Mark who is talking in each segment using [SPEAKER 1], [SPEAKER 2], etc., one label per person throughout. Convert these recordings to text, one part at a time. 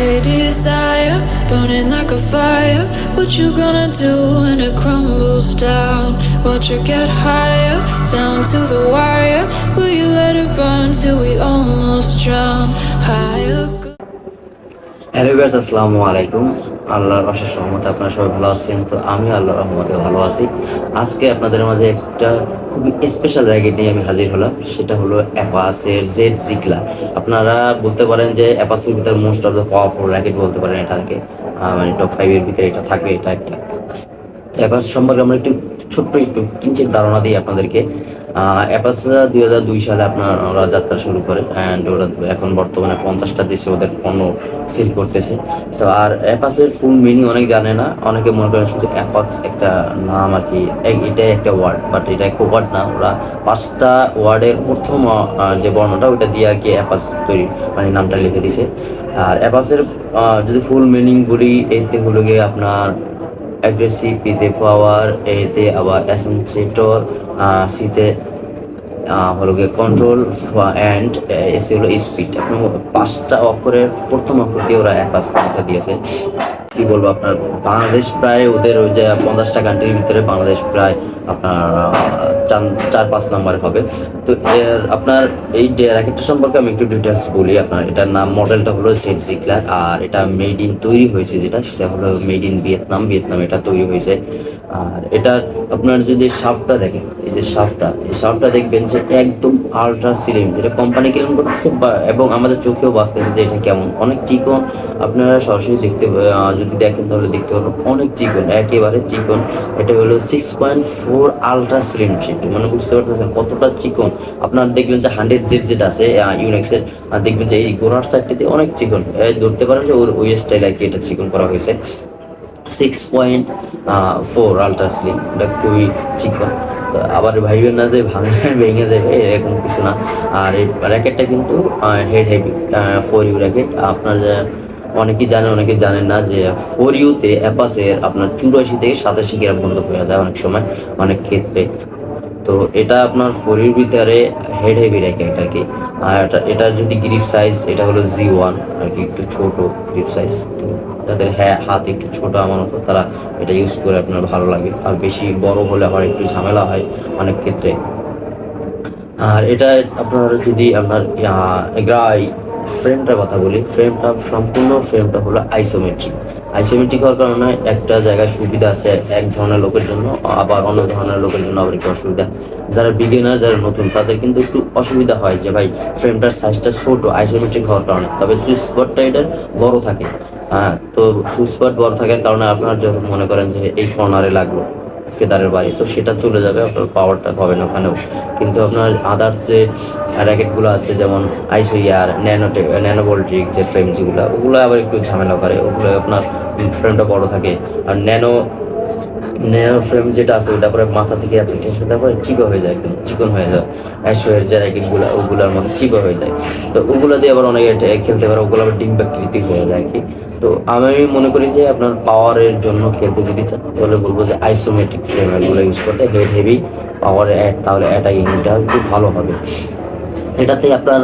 [SPEAKER 1] a desire burning like a fire. What you gonna do when it crumbles down? Watch it get higher, down to the wire. Will you let it burn till we almost drown? Higher.
[SPEAKER 2] Hello guys আসসালামু আলাইকুম। আল্লাহর অশেষ রহমতে আপনারা সবাই ভালো আছেন। তো আমি আল্লাহর রহমতে ভালো আছি। আজকে আপনাদের মাঝে একটা খুবই স্পেশাল র্যাকেট নিয়ে আমি হাজির হলাম। সেটা হলো অ্যাপাসের জেড জিকলা আপনারা বলতে পারেন যে অ্যাপাসের ভিতরে most of the powerful racket বলতে পারেন এটাকে মানে টপ ফাইভের ভিতরে এটা থাকবে, এটা একটা। অ্যাপাস সম্পর্কে আমরা একটু ছোট্ট একটু কিঞ্চিত ধারণা দিই আপনাদেরকে। অ্যাপাস দুই হাজার দুই সালে আপনার ওরা যাত্রা শুরু করে অ্যান্ড ওরা এখন বর্তমানে পঞ্চাশটা দেশে ওদের পণ্য সেল করতেছে। তো আর অ্যাপাসের ফুল মিনিং অনেক জানে না, অনেকে মনে করেন শুধু অ্যাপাক্স একটা নাম আর কি এটাই একটা ওয়ার্ড বাট এটা একটা ওয়ার্ড না, ওরা পাঁচটা ওয়ার্ডের প্রথম যে বর্ণটা ওটা দিয়ে আর কি অ্যাপাস তৈরি মানে নামটা লিখে দিছে। আর অ্যাপাসের যদি ফুল মিনিং বলি, এতে হলো গিয়ে আপনার অ্যাগ্রেসিভ পিতে পাওয়ার এতে আবার অ্যাসেন্সেটর সিতে হলো গিয়ে কন্ট্রোল অ্যান্ড এসে হলো স্পিড আপনি পাঁচটা অক্ষরের প্রথম অক্ষর দিয়ে ওরা এক পাঁচটা দিয়েছে। কি বলব আপনার? বাংলাদেশ প্রায় ওদের ওই যে পঞ্চাশটা কান্ট্রির ভিতরে বাংলাদেশ প্রায় আপনার চার- পাঁচ নাম্বার হবে। তো এর আপনার এই র্যাকেটটা সম্পর্কে আমি একটু ডিটেলস বলি আপনার। এটার নাম, মডেলটা হলো জেড জিক্লার আর এটা মেড ইন তৈরি হয়েছে যেটা, সেটা হলো মেড ইন ভিয়েতনাম। ভিয়েতনাম এটা তৈরি হয়েছে। আর এটা আপনার যদি শাফটটা দেখেন, এই যে শাফটটা এই শাফটটা দেখবেন যে একদম আলট্রা সিলিম এটা কোম্পানি কেমন করতেছে এবং আমাদের চোখেও বাঁচতেছে যে এটা কেমন। অনেক চিকন। আপনারা সরাসরি দেখতে যদি দেখেন তাহলে দেখতে পারবেন। অনেক চিকন, একেবারে চিকন। এটা হলো six point four ultra slim sheet মানে বুঝতে পারতেছেন কতটা চিকন? আপনার দেখবেন যে হান্ড্রেড জেড যেটা আছে ইউনেক্সের দেখবেন যে এই গোড়ার সাইডটিতে অনেক চিকন। ধরতে পারেন যে ওর ওই স্টাইল আর কি এটা চিকন করা হয়েছে। Six point four ultra slim এটা খুবই চিকন। আবার ভাইবেন না যে ভাঙে, ভেঙে যাবে, এরকম কিছু না। আর এই র্যাকেটটা কিন্তু head heavy four U racket আপনার, অনেকেই জানে অনেকে জানেন না যে ফোর ইউতে অ্যাপাসের আপনার চুরাশি থেকে সাতাশি গ্রাম বন্ধ হয়ে যায় অনেক সময়, অনেক ক্ষেত্রে। তো এটা আপনার ফোরির ভিতরে হেড হেভি র্যাকেট আর কি আর এটা যদি গ্রিপ সাইজ এটা হলো জি ওয়ান আর কি একটু ছোট গ্রিপ সাইজ যাদের হ্যাঁ হাত একটু ছোট আমার মতো, তারা এটা ইউজ করে আপনার ভালো লাগে। আর বেশি বড় হলে আবার একটু ঝামেলা হয় অনেক ক্ষেত্রে। আর এটা আপনার যদি আপনার ফ্রেমটার কথা বলি ফ্রেমটা সম্পূর্ণ ফ্রেমটা হলো আইসোমেট্রিক আইসোমেট্রিক হওয়ার কারণে একটা জায়গায় সুবিধা আছে এক ধরনের লোকের জন্য, আবার অন্য ধরনের লোকের জন্য আবার একটু অসুবিধা। যারা বিগিনার যারা নতুন, তাদের কিন্তু একটু অসুবিধা হয় যে, ভাই ফ্রেমটার সাইজটা ছোট আইসোমেট্রিক হওয়ার কারণে। তবে সুইচ স্পটটা এটার বড় থাকে। হ্যাঁ তো সুইচ স্পট বড় থাকার কারণে আপনার যখন মনে করেন যে, এই কর্নারে লাগল। ফেদারের বাড়ি, তো সেটা চলে যাবে, আপনার পাওয়ারটা হবে না ওখানেও। কিন্তু আপনার আদার্স যে র্যাকেটগুলো আছে, যেমন আইসো ইয়ার ন্যানো ন্যানো ভোল্টিক যে ফ্রেম যেগুলো, ওগুলো আবার একটু ঝামেলা করে, ওগুলো আপনার ফ্রেমটা বড় থাকে। আর ন্যানো ন্যানো ফ্রেম যেটা আছে ওটা পরে মাথা থেকে অ্যাপ্লিকেশন তারপরে চিকো হয়ে যায় একদম, চিকন হয়ে যায়। অ্যাশোয়ের যে র্যাকেটগুলো ওগুলোর মতো চিকো হয়ে যায়। তো ওগুলো দিয়ে আবার অনেকে খেলতে পারে, ওগুলো আবার ডিম্বাকৃতি হয়ে যায় কি। তো আমি মনে করি যে আপনার পাওয়ারের জন্য খেলতে যদি চান, তাহলে বলব যে আইসোমেট্রিক ফ্রেম এগুলো ইউজ করতে হেড হেভি পাওয়ারে তাহলে অ্যাটাকিংটা একটু ভালো হবে। এটাতে আপনার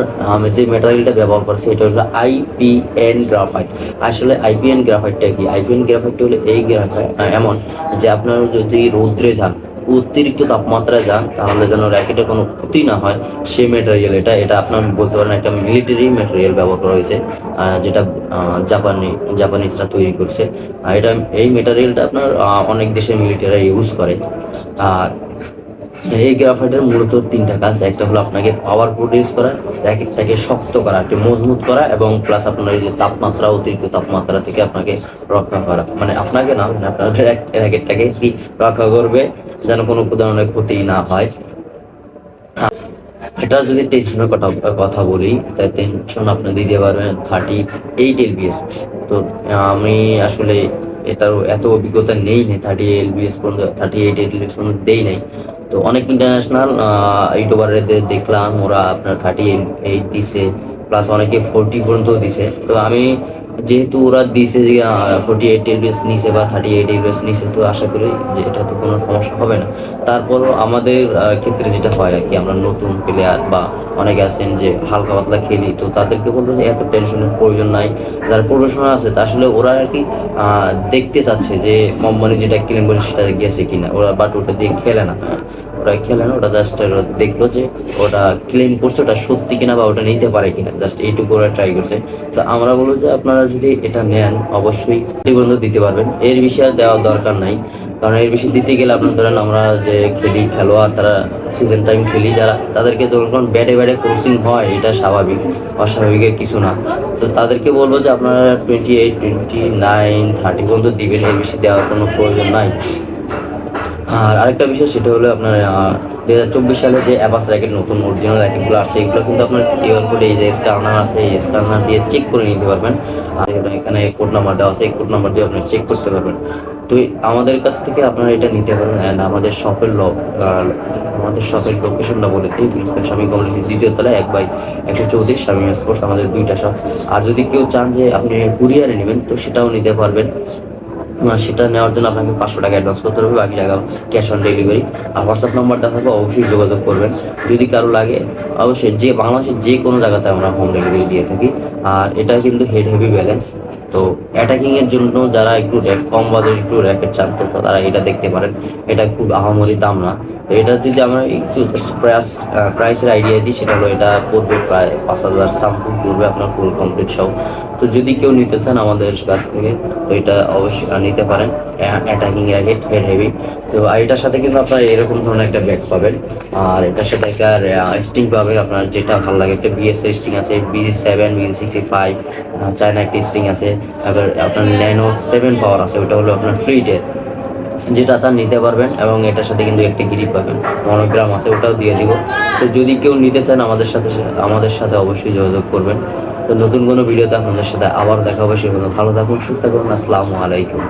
[SPEAKER 2] যে ম্যাটেরিয়ালটা ব্যবহার করছি এটা হলো আইপিএন গ্রাফাইট আসলে আইপিএন গ্রাফাইটটা কি? আইপিএন গ্রাফাইটটা হলো এই গ্রাফাইট এমন যে আপনার যদি রৌদ্রে যান, অতিরিক্ত তাপমাত্রায় যান, তাহলে যেন র্যাকেটে কোনো ক্ষতি না হয় সেই ম্যাটেরিয়াল এটা। এটা আপনার বলতে পারেন একটা মিলিটারি ম্যাটেরিয়াল ব্যবহার করা হয়েছে যেটা জাপানি, জাপানিজরা তৈরি করছে। এটা, এই ম্যাটেরিয়ালটা আপনার অনেক দেশের মিলিটারি ইউজ করে। আর এই গ্রাফাইটের মূলত তিনটা কাজ। একটা হলো আপনাকে পাওয়ার প্রডিউস করা র্যাকেটটাকে শক্ত করা, একটু মজবুত করা এবং প্লাস আপনার এই যে তাপমাত্রা, অতিরিক্ত তাপমাত্রা থেকে আপনাকে রক্ষা করা। মানে আপনাকে না মানে আপনার র্যাকেটটাকে কি রক্ষা করবে যেন কোনো ধরনের ক্ষতি না হয়। এটা যদি টেনশনের কথা কথা বলি তাই টেনশন আপনি দিতে পারবেন থার্টি এইট এলবিএস তো আমি আসলে এটার এত অভিজ্ঞতা নেই নেই থার্টি এলবিএস পর্যন্ত থার্টি এইট এলবিএস পর্যন্ত দেই নাই। তো অনেক ইন্টারন্যাশনাল ইউটিউবারদের দেখলাম, ওরা আপনার থার্টি এইট দিছে প্লাস অনেকে ফোরটি পর্যন্ত দিছে। তো আমি যেহেতু ওরা দিছে যে ফোর্টি এইট এলবিএস নিছে বা থার্টি এইট এলবিএস নিছে, তো আশা করি যে এটা তো কোনো সমস্যা হবে না। তারপরও আমাদের ক্ষেত্রে যেটা হয় আর কি, আমরা নতুন প্লেয়ার বা অনেকে আছেন যে হালকা পাতলা খেলি, তো তাদেরকে বলব যে এত টেনশনের প্রয়োজন নাই। যারা প্রফেশনাল আছে, তা আসলে ওরা আর কি দেখতে চাচ্ছে যে কোম্পানি যেটা ক্লেম করে সেটা গেছে কিনা। ওরা বাট ওটা দিয়ে খেলে না। ওরা খেলে না ওটা জাস্ট দেখল যে ওটা ক্লেম করছে ওটা সত্যি কিনা বা ওটা নিতে পারে কিনা। জাস্ট এইটুকু ওরা ট্রাই করছে। তো আমরা বলব যে আপনারা যদি এটা নেন, অবশ্যই নিবন্ধ দিতে পারবেন। এর বিষয়ে দেওয়ার দরকার নাই। কারণ এর বিষয়ে দিতে গেলে আপনার ধরেন আমরা যে খেলি খেলোয়াড়, তারা সিজন টাইম খেলি যারা, তাদেরকে ধরুন ব্যাটে ব্যাটে কোচিং হয়, এটা স্বাভাবিক অস্বাভাবিকের কিছু না। তো তাদেরকে বলব যে আপনারা twenty eight twenty nine thirty পর্যন্ত দিবেন, এর বেশি দেওয়ার কোনো প্রয়োজন নাই। আর আরেকটা বিষয় সেটা হলো আপনার দু হাজার চব্বিশ সালে যে অ্যাবাস র্যাকেট নতুন অরিজিনাল র্যাকেটগুলো আসছে, এগুলো কিন্তু আপনার কিউআর কোডে এই যে স্ক্যানার আছে, এই স্ক্যানার দিয়ে চেক করে নিতে পারবেন। আর এখানে কোড নাম্বার দেওয়া আছে, এই কোড নাম্বার দিয়ে আপনি চেক করতে পারবেন। তো আমাদের কাছ থেকে আপনারা এটা নিতে পারবেন অ্যান্ড আমাদের শপের ল আমাদের শপের লোকেশনটা বলে দিই। প্রিন্সিপাল স্বামী কমিউনিটি দ্বিতীয় তলায় এক বাই একশো চৌত্রিশ, স্বামী স্পোর্টস, আমাদের দুইটা শপ আর যদি কেউ চান যে আপনি কুরিয়ারে নেবেন, তো সেটাও নিতে পারবেন। সেটা নেওয়ার জন্য আপনাকে পাঁচশো টাকা অ্যাডভান্স করতে হবে, বাকি টাকা ক্যাশ অন ডেলিভারি আর হোয়াটসঅ্যাপ নাম্বারটা থাকবে, অবশ্যই যোগাযোগ করবেন। যদি কারও লাগে, অবশ্যই যে, বাংলাদেশের যে কোনো জায়গাতে আমরা হোম ডেলিভারি দিয়ে থাকি। আর এটা কিন্তু হেড হেভি ব্যালেন্স তো অ্যাটাকিংয়ের জন্য যারা একটু কম বাজেট একটু র্যাকেট চান করতো, তারা এটা দেখতে পারেন। এটা খুব আহামরি দাম না। তো এটা যদি আমরা একটু প্রাইস প্রাইসের আইডিয়া দিই, সেটা হলো এটা পড়বে প্রায় পাঁচ হাজার সামথিং পড়বে আপনার ফুল কমপ্লিট সব তো যদি কেউ নিতে চান আমাদের কাছ থেকে, তো এটা অবশ্যই নিতে পারেন অ্যাটাকিং র্যাকেট হেড হেভি তো, আর এটার সাথে কিন্তু আপনার এরকম ধরনের একটা ব্যাগ পাবেন। আর এটার সাথে একটা স্টিং পাবেন আপনার, যেটা ভালো লাগে। একটা বিএস স্টিং আছে B seven B sixty five China একটা স্টিং আছে। তারপর আপনার ন্যানো সেভেন পাওয়ার আছে, ওটা হলো আপনার ফ্লিটের যেটা চান নিতে পারবেন এবং এটার সাথে কিন্তু একটি গিরি পাবেন। মনোগ্রাম আছে, ওটাও দিয়ে দিব। তো, যদি কেউ নিতে চান আমাদের সাথে আমাদের সাথে অবশ্যই যোগাযোগ করবেন। তো নতুন কোনো ভিডিওতে আপনাদের সাথে আবার দেখা হবে সেগুলো ভালো থাকুন, সুস্থ থাকুন, আসসালামু আলাইকুম।